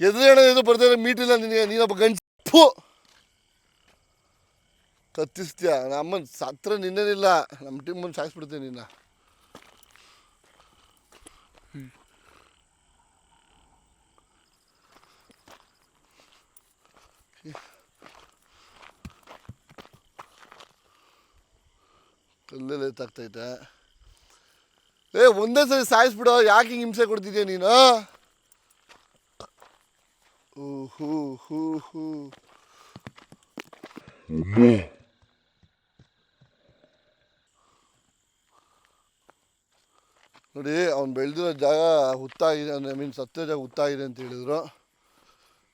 ಎದುರು ಇದು ಬರ್ತಾರೆ ಮೀಟಿಲ್ಲ ನಿನಗೆ ನೀನೊಬ್ಬ ಗಂಜಿ ಫು. ಕತ್ತಿಸ್ತೀಯ? ನಮ್ಮನ್ ಸತ್ರ ನಿನ್ನೇನಿಲ್ಲ. ನಮ್ಮ ಟೀಮ್ ಮುಂದೆ ಸಾಯಿಸ್ಬಿಡ್ತೀನಿ ನಿನ್ನ. ಕಲ್ಲಲ್ಲಿ ಎತ್ತಾಗ್ತೈತೆ ಏ, ಒಂದೇ ಸರಿ ಸಾಯಿಸ್ಬಿಡೋ. ಯಾಕೆ ಹಿಂಸೆ ಕೊಡ್ತಿದ್ಯಾ ನೀನು? ಹೂ ಹೂ ನೋಡಿ, ಅವ್ನು ಬೆಳೆದಿರೋ ಜಾಗ ಹುತ್ತಾಗಿದೆ ಐ ಮೀನ್ ಸತ್ತ ಜಾಗ ಹುತ್ತಾಗಿದೆ ಅಂತ ಹೇಳಿದ್ರು.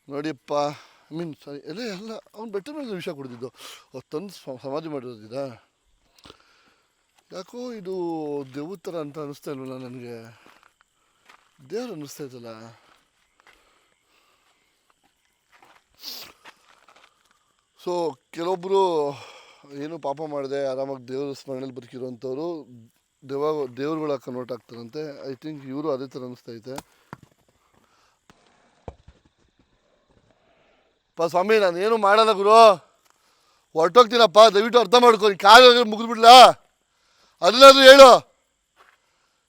ಐ ಮೀನ್ ಸರಿ ಎಲ್ಲ ಎಲ್ಲ ಅವ್ನು ಬೆಟ್ಟ ಮೇಲೆ ವಿಷಯ ಕೊಡ್ತಿದ್ದು. ಅವ್ರು ತಂದು ಸಮಾಧಿ ಮಾಡಿರೋದಿದ. ಯಾಕೋ ಇದು ದೇವ್ರ ಥರ ಅಂತ ಅನ್ನಿಸ್ತಾ ಇಲ್ವಲ್ಲ ನನಗೆ? ದೇವ್ರು ಅನ್ನಿಸ್ತಾ ಇತ್ತಲ್ಲ? ಸೊ ಕೆಲವೊಬ್ಬರು ಏನು ಪಾಪ ಮಾಡಿದೆ, ಆರಾಮಾಗಿ ದೇವರ ಸ್ಮರಣೆಯಲ್ಲಿ ಬದುಕಿರೋಂಥವ್ರು ದೇವ, ದೇವ್ರುಗಳ ಕನ್ವರ್ಟ್ ಆಗ್ತಾರಂತೆ ಐ ಥಿಂಕ್ ಇವರು ಅದೇ ಥರ ಅನಿಸ್ತೈತೆ. ಪ, ಸ್ವಾಮಿ, ನಾನು ಏನು ಮಾಡಲ್ಲ ಗುರು. ಹೊರಟೋಗ್ತೀನಪ್ಪ, ದಯವಿಟ್ಟು ಅರ್ಥ ಮಾಡ್ಕೊ. ನೀನು ಕಾಲಾದ್ರೂ ಮುಗಿದ್ಬಿಡ್ಲಾ? ಅದನ್ನಾದ್ರೂ ಹೇಳು.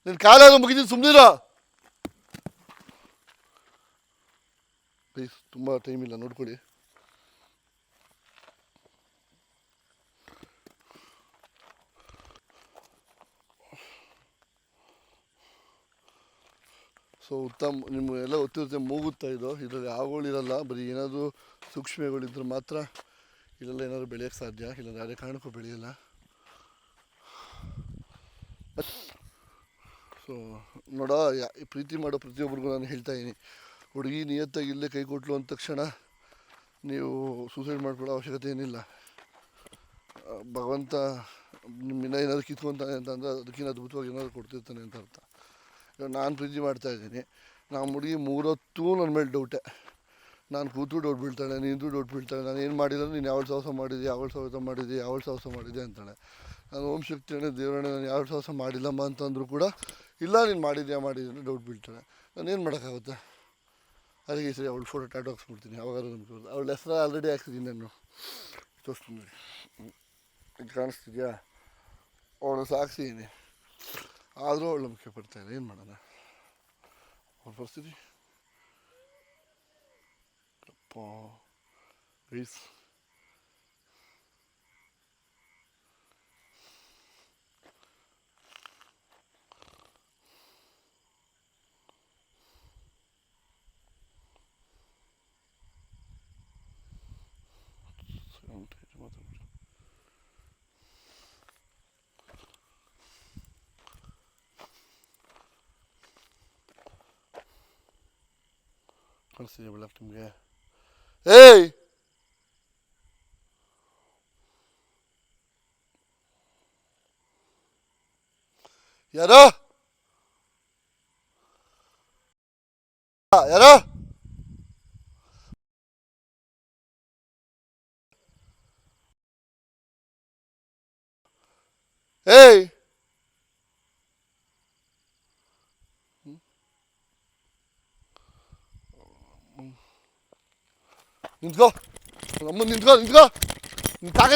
ನಿನ್ನ ಕಾಲಾದ್ರೂ ಮುಗಿದೀನಿ ಸುಮ್ಮನಿರೋ ಪ್ಲೀಸ್ ತುಂಬ ಟೈಮ್ ಇಲ್ಲ, ನೋಡ್ಕೊಳ್ಳಿ. ಸೊ ಉತ್ತಮ, ನಿಮಗೆಲ್ಲ ಒತ್ತಿರುತ್ತೆ ಮೂಗುತ್ತಾ ಇದು? ಇದರಲ್ಲಿ ಆಗೋಳಿರಲ್ಲ ಬರೀ ಏನಾದರೂ ಸೂಕ್ಷ್ಮಗಳಿದ್ರೆ ಮಾತ್ರ ಇಲ್ಲೆಲ್ಲ ಏನಾದರೂ ಬೆಳೆಯೋಕ್ಕೆ ಸಾಧ್ಯ ಇಲ್ಲ ಯಾವುದೇ ಕಾರಣಕ್ಕೂ ಬೆಳೆಯಲ್ಲ. ಸೊ ನೋಡೋ ಪ್ರೀತಿ ಮಾಡೋ ಪ್ರತಿಯೊಬ್ಬರಿಗೂ ನಾನು ಹೇಳ್ತಾ ಇದ್ದೀನಿ. ಹುಡುಗಿ ನಿಯತ್ತಾಗಿ ಇಲ್ಲೇ ಕೈ ಕೊಟ್ಲು ಅಂದ ತಕ್ಷಣ ನೀವು ಸೂಸೈಡ್ ಮಾಡ್ಕೊಳ್ಳೋ ಅವಶ್ಯಕತೆ ಏನಿಲ್ಲ. ಭಗವಂತ ನಿಮ್ಮಿಂದ ಏನಾದರೂ ಕಿತ್ಕೊತಾನೆ ಅಂತಂದರೆ ಅದಕ್ಕಿಂತ ಅದ್ಭುತವಾಗಿ ಏನಾದರೂ ಕೊಡ್ತಿರ್ತಾನೆ ಅಂತ ಅರ್ಥ. ಇವಾಗ ನಾನು ಪ್ರೀತಿ ಮಾಡ್ತಾ ಇದ್ದೀನಿ. ನಾವು ಹುಡುಗಿ ಮೂರೊತ್ತು ನನ್ನ ಮೇಲೆ ಡೌಟೆ ನಾನು ಕೂತು ಡೌಟ್ ಬೀಳ್ತಾಳೆ ನೀನು ಡೌಟ್ ಬೀಳ್ತಾಳೆ. ನಾನು ಏನು ಮಾಡಿಲ್ಲ ನೀನು ಯಾವ ಸಾಹಸ ಮಾಡಿದ್ದೆ ಯಾವ ಸಾಹಸ ಮಾಡಿದ್ದೆ ಯಾವ ಸಾಹಸ ಮಾಡಿದೆ ಅಂತಾಳೆ. ನಾನು ಓಂ ಶಕ್ತಿ ಅಣ್ಣ ದೇವರಣ್ಣ ನಾನು ಯಾವ ಸಾಹಸ ಮಾಡಿಲ್ಲಮ್ಮ ಅಂತಂದರೂ ಕೂಡ ಇಲ್ಲ, ನೀನು ಮಾಡಿದ್ಯಾ ಮಾಡಿದ್ಯಾ ಡೌಟ್ ಬೀಳ್ತಾಳೆ. ನಾನು ಏನು ಮಾಡೋಕ್ಕಾಗುತ್ತೆ? ಅದಕ್ಕೆ ಸರಿ ಅವಳು ಫೋಟೋ ಟಾಟು ಹಾಕ್ಸ್ಬಿಡ್ತೀನಿ ಅವಾಗ ನಮ್ಗೆ ಅವಳ ಹೆಸರು ಆಲ್ರೆಡಿ ಹಾಕ್ಸಿದ್ದೀನಿ ನಾನು. ತೋರಿಸ್ತೀನಿ. ಇದು ಕಾಣಿಸ್ತಿದ್ಯಾ? ಅವಳು ಸಾಕ್ಸಿದ್ದೀನಿ ಆದರೂ ಅವಳು ನಂಬಿಕೆ ಪಡ್ತಾ ಇಲ್ಲ, ಏನು ಮಾಡೋಣ? ಅವ್ರ ಪರಿಸ್ಥಿತಿ guys Konstantin left him here. Hey! Yada! Yada! Hey! ನಿಂತ್ಕೋ ನಮ್ಮನ್ನ ನಿಂತ್ಕೋ ನಿಂತ್ಕೋ ನೀನ್ ತಾಕ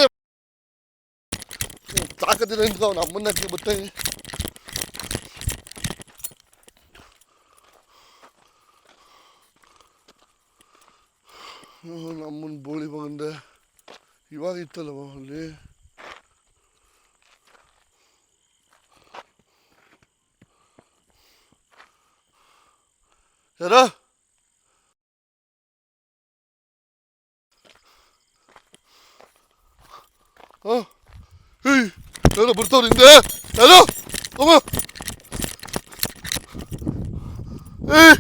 ತಾಕತ್ತಿಲ್ಲ ನಿಂತ್ಕೋ ನಮ್ಮನ್ನ ಬರ್ತಾನೆ ನಮ್ಮನ್ನ ಬೋಳಿ ಬಂದೆ ಇವಾಗ ಇತ್ತಲ್ಲವ ಅಲ್ಲಿ ಯಾರೋ portare eh hello come eh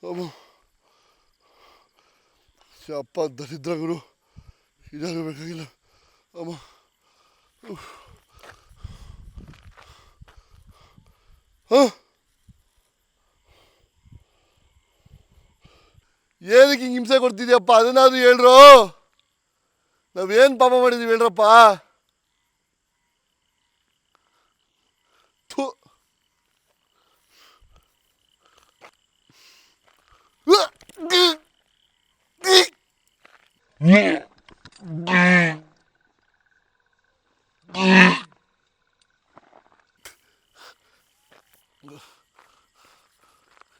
Tamam. Şey yapma, daridraguru. Gidelim bakalım. Ama. Uf. ಏನಕ್ಕೆ ಹಿಂಗೆ ಹಿಂಸೆ ಕೊಡ್ತಿದ್ಯಪ್ಪ? ಅದನ್ನಾದ್ರೂ ಹೇಳ್ರು? ನಾವೇನು ಪಾಪ ಮಾಡಿದೀವಿ ಹೇಳ್ರಪ್ಪ?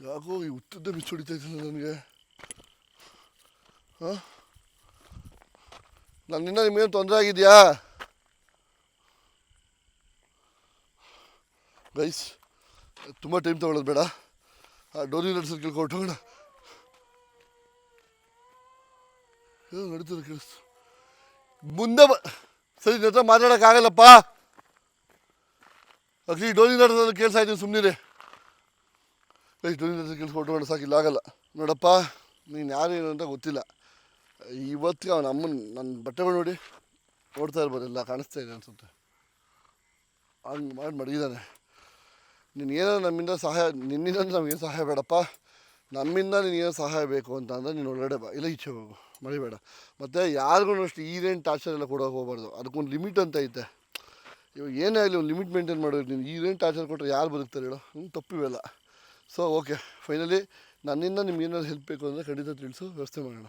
ಯಾಕೋ ಈ ಉತ್ತದ್ದೇ ಮಿಸ್ ಹೊಡಿತಾ ಇದ್ದಲ್ಲ ನನಗೆ. ಹಾಂ? ನನ್ನಿಂದ ನಿಮಗೇನು ತೊಂದರೆ ಆಗಿದೆಯಾ? ಗೈಸ್, ತುಂಬ ಟೈಮ್ ತಗೊಳ್ಳೋದು ಬೇಡ. ಆ ಡೋರಿ ನಡ್ಸೋದು ಹೋಗೋಣ. ಏನೋ ನಡೀತದೆ ಕೇಳಿಸ್ತು. ಮುಂದೆ ಸರಿ, ನಿನ್ನ ಹತ್ರ ಮಾತಾಡೋಕ್ಕಾಗಲ್ಲಪ್ಪ? ಅಗ್ಲಿ ಡೋರಿ ನಡೆಸೋದು ಕೇಳ್ತಾ ಇದ್ದೀನಿ ಸುಮ್ಮನೆ ಕೈ ಡೋರಿ ನಡೆಸೋದು ಕೇಳಿಸ್ಕೊಂಡು ಹೋಗೋಣ ಸಾಕಿಲ್ಲ ಆಗಲ್ಲ ನೋಡಪ್ಪ, ನೀನು ಯಾರೇನು ಅಂತ ಗೊತ್ತಿಲ್ಲ. ಇವತ್ತಿಗೆ ಅವನ ಅಮ್ಮನ ನನ್ನ ಬಟ್ಟೆಗಳು ನೋಡಿ ಓಡ್ತಾ ಇರ್ಬೋದಿಲ್ಲ ಕಾಣಿಸ್ತಾ ಇದೆ ಅನ್ಸುತ್ತೆ. ಹಂಗೆ ಮಾಡಿ ಮಡಗಿದ್ದಾನೆ ನಿನಗೇನೋ ನಮ್ಮಿಂದ ಸಹಾಯ, ನಿನ್ನಿಂದ ನಮಗೇನು ಸಹಾಯ ಬೇಡಪ್ಪ. ನಮ್ಮಿಂದ ನಿನಗೇನು ಸಹಾಯ ಬೇಕು ಅಂತ ಅಂದರೆ ನೀನು ಒಳಗಡೆ ಬಾ, ಇಲ್ಲ ಇಚ್ಛೆ ಹೋಗು, ಮಡಿಬೇಡ. ಮತ್ತು ಯಾರಿಗೂ ಅಷ್ಟು ಈರೇನು ಟಾರ್ಚರ್ ಎಲ್ಲ ಕೊಡೋಕೆ ಹೋಗ್ಬಾರ್ದು. ಅದಕ್ಕೊಂದು ಲಿಮಿಟ್ ಅಂತ ಐತೆ. ಇವಾಗ ಏನೇ ಆಗಲಿ ಒಂದು ಲಿಮಿಟ್ ಮೇಂಟೈನ್ ಮಾಡಬೇಕು ನೀನು. ಈರೇನು ಟಾರ್ಚರ್ ಕೊಟ್ಟರೆ ಯಾರು ಬದುಕ್ತಾರೆ ಹೇಳೋ? ಹ್ಞೂ ತಪ್ಪಿವೆಲ್ಲ ಸೊ ಓಕೆ ಫೈನಲಿ ನನ್ನಿಂದ ನಿಮ್ಗೆ ಏನಾದ್ರು ಹೆಲ್ಪ್ ಬೇಕು ಅಂದರೆ ಖಂಡಿತ ತಿಳಿಸು. ವ್ಯವಸ್ಥೆ ಮಾಡೋಣ.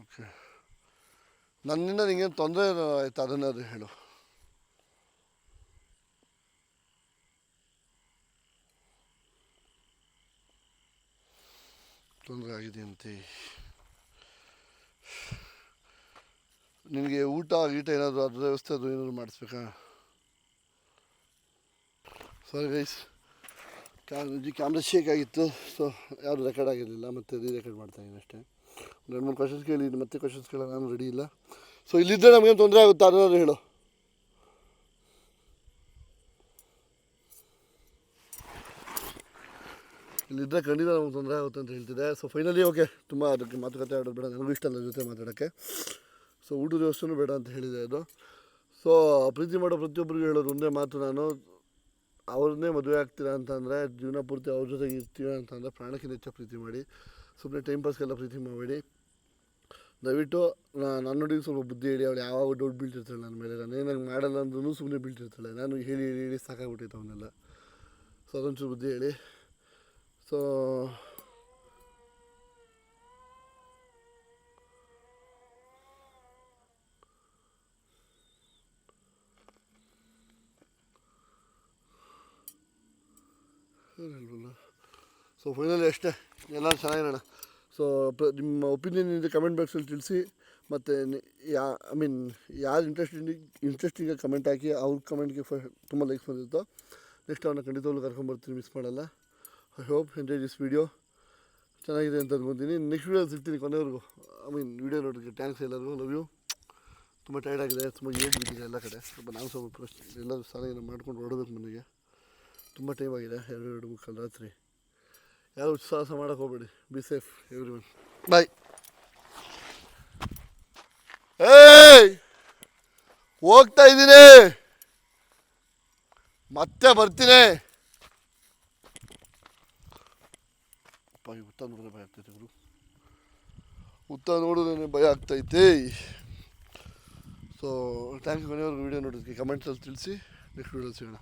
ಓಕೆ ನನ್ನಿಂದ ನಿಂಗೇನು ತೊಂದರೆ ಆಯ್ತು? ಅದನ್ನಾದ್ರು ಹೇಳು. ತೊಂದರೆ ಆಗಿದೆಯಂತೆ. ನಿನಗೆ ಊಟ, ಗೀಟ ಏನಾದರೂ ಅದ್ರ ವ್ಯವಸ್ಥೆ ಅದು ಏನಾದರೂ ಮಾಡಿಸ್ಬೇಕಾ? ಸರಿ ಗೈಸ್ ಕ್ಯಾಮ್ರ ಕ್ಯಾಮ್ರಾ ಶೇಕ್ ಆಗಿತ್ತು ಸೊ ಯಾರು ರೆಕಾರ್ಡ್ ಆಗಿರಲಿಲ್ಲ, ಮತ್ತು ರೀ ರೆಕಾರ್ಡ್ ಮಾಡ್ತಾ ಇದ್ದೀನಿ ಅಷ್ಟೇ. ಎರಡು ಮೂರು ಕ್ವಶನ್ಸ್ ಕೇಳಿ ಮತ್ತೆ ಕ್ವಶನ್ಸ್ ಕೇಳೋ ನಾನು ರೆಡಿ ಇಲ್ಲ. ಸೊ ಇಲ್ಲಿದ್ದರೆ ನಮಗೇನು ತೊಂದರೆ ಆಗುತ್ತಾ? ಅದನ್ನಾದ್ರು ಹೇಳು. ಇಲ್ಲಿದ್ದರೆ ಖಂಡಿತ ನಮ್ಗೆ ತೊಂದರೆ ಆಗುತ್ತೆ ಅಂತ ಹೇಳ್ತಿದೆ ಸೊ ಫೈನಲಿ ಓಕೆ ತುಂಬ ಅದಕ್ಕೆ ಮಾತುಕತೆ ಆಡೋದು ಬೇಡ, ನನಗೂ ಇಷ್ಟ ಅಲ್ಲ ಜೊತೆ ಮಾತಾಡೋಕ್ಕೆ. ಸೊ ಊಟದ ವ್ಯವಸ್ಥೆನೂ ಬೇಡ ಅಂತ ಹೇಳಿದೆ ಅದು. ಸೊ ಪ್ರೀತಿ ಮಾಡೋ ಪ್ರತಿಯೊಬ್ಬರಿಗೂ ಹೇಳೋದು ಒಂದೇ ಮಾತು ನಾನು. ಅವ್ರನ್ನೇ ಮದುವೆ ಆಗ್ತೀರಾ ಅಂತಂದರೆ ಜೀವನ ಪೂರ್ತಿ ಅವ್ರ ಜೊತೆಗೆ ಇರ್ತೀರಾ ಅಂತಂದರೆ ಪ್ರಾಣಕ್ಕಿಂತ ಹೆಚ್ಚು ಪ್ರೀತಿ ಮಾಡಿ. ಸುಮ್ಮನೆ ಟೈಮ್ ಪಾಸ್ಗೆಲ್ಲ ಪ್ರೀತಿ ಮಾಡಬೇಡಿ ದಯವಿಟ್ಟು ನನ್ನ ನೋಡಿ ಸ್ವಲ್ಪ ಬುದ್ಧಿ ಹೇಳಿ, ಅವಳು ಯಾವಾಗ ಡೌಟ್ ಬೀಳ್ತಿರ್ತಾಳೆ ನನ್ನ ಮೇಲೆ. ನಾನು ಏನಾಗಿ ಮಾಡಲ್ಲ ಅಂದ್ರೂ ಸುಮ್ಮನೆ ಬೀಳ್ತಿರ್ತಾಳೆ. ನಾನು ಹೇಳಿ ಹೇಳಿ ಹೇಳಿ ಸಾಕಾಗ್ಬಿಟ್ಟಿತ್ತು ಅವನ್ನೆಲ್ಲ. ಸೊ ಅದೊಂಚೂರು ಬುದ್ಧಿ ಹೇಳಿ. ಸೊ ಸೊ ಫೈನಲಿ ಅಷ್ಟೇ ಎಲ್ಲ ಚೆನ್ನಾಗಿರೋಣ. ಸೊ ನಿಮ್ಮ ಒಪಿನಿಯನ್ ಇದೆ ಕಮೆಂಟ್ ಬಾಕ್ಸಲ್ಲಿ ತಿಳಿಸಿ, ಮತ್ತು ಯಾ ಐ ಮೀನ್ ಯಾರು ಇಂಟ್ರೆಸ್ಟಿಂಗ್ ಇಂಟ್ರೆಸ್ಟಿಂಗಾಗಿ ಕಮೆಂಟ್ ಹಾಕಿ, ಅವ್ರ ಕಮೆಂಟ್ಗೆ ಫ ತುಂಬ ಲೈಕ್ಸ್ ಬಂದಿತ್ತು ನೆಕ್ಸ್ಟ್ ಅವನ್ನ ಖಂಡಿತವಾಗ್ಲೂ ಕರ್ಕೊಂಬರ್ತೀನಿ ಮಿಸ್ ಮಾಡಲ್ಲ. I hope enjoy this video ಚೆನ್ನಾಗಿದೆ ಅಂತ ಅನ್ಕೊತೀನಿ. ನೆಕ್ಸ್ಟ್ ವೀಡಿಯೋ ಸಿಗ್ತೀನಿ ಕೊನೆವರೆಗೂ. ಐ ಮೀನ್ ವೀಡಿಯೋ ನೋಡೋಕ್ಕೆ ಥ್ಯಾಂಕ್ಸ್ ಎಲ್ಲರಿಗೂ. ಲವ್ ಯು ತುಂಬ ಟೈರ್ಡ್ ಆಗಿದೆ, ತುಂಬ ಏಜ್ ಬಿದ್ದಿದೆ ಎಲ್ಲ ಕಡೆ. ಸ್ವಲ್ಪ ನಾನು ಸ್ವಲ್ಪ ಎಲ್ಲರೂ ಸ್ನಾನ ಮಾಡ್ಕೊಂಡು ಹೊರಡಬೇಕು ಮನೆಗೆ. ತುಂಬ ಟೈಮ್ ಆಗಿದೆ, ಎರಡು ಎರಡು ಮುಕ್ಕಾಲು ರಾತ್ರಿ. ಯಾರು ಉತ್ಸಾಹ ಮಾಡೋಕೆ ಹೋಗ್ಬೇಡಿ. Be safe everyone bye ಏಯ್! ಹೋಗ್ತಾ ಇದ್ದೀನಿ. ಮತ್ತೆ ಬರ್ತೀನಿ. ಉತ್ತ ನೋಡಿದ್ರೆ ಭಯ ಆಗ್ತೈತೆ ಗುರು. ಉತ್ತ ನೋಡಿದ್ರೆ ಭಯ ಆಗ್ತೈತೆ. ಸೊ ಥ್ಯಾಂಕ್ ಯು ಮನೆಯವ್ರಿಗೆ ವೀಡಿಯೋ ನೋಡೋದಕ್ಕೆ ಕಮೆಂಟ್ಸಲ್ಲಿ ತಿಳಿಸಿ ನೆಕ್ಸ್ಟ್ ವೀಡಿಯೋ ಸಿಗೋಣ.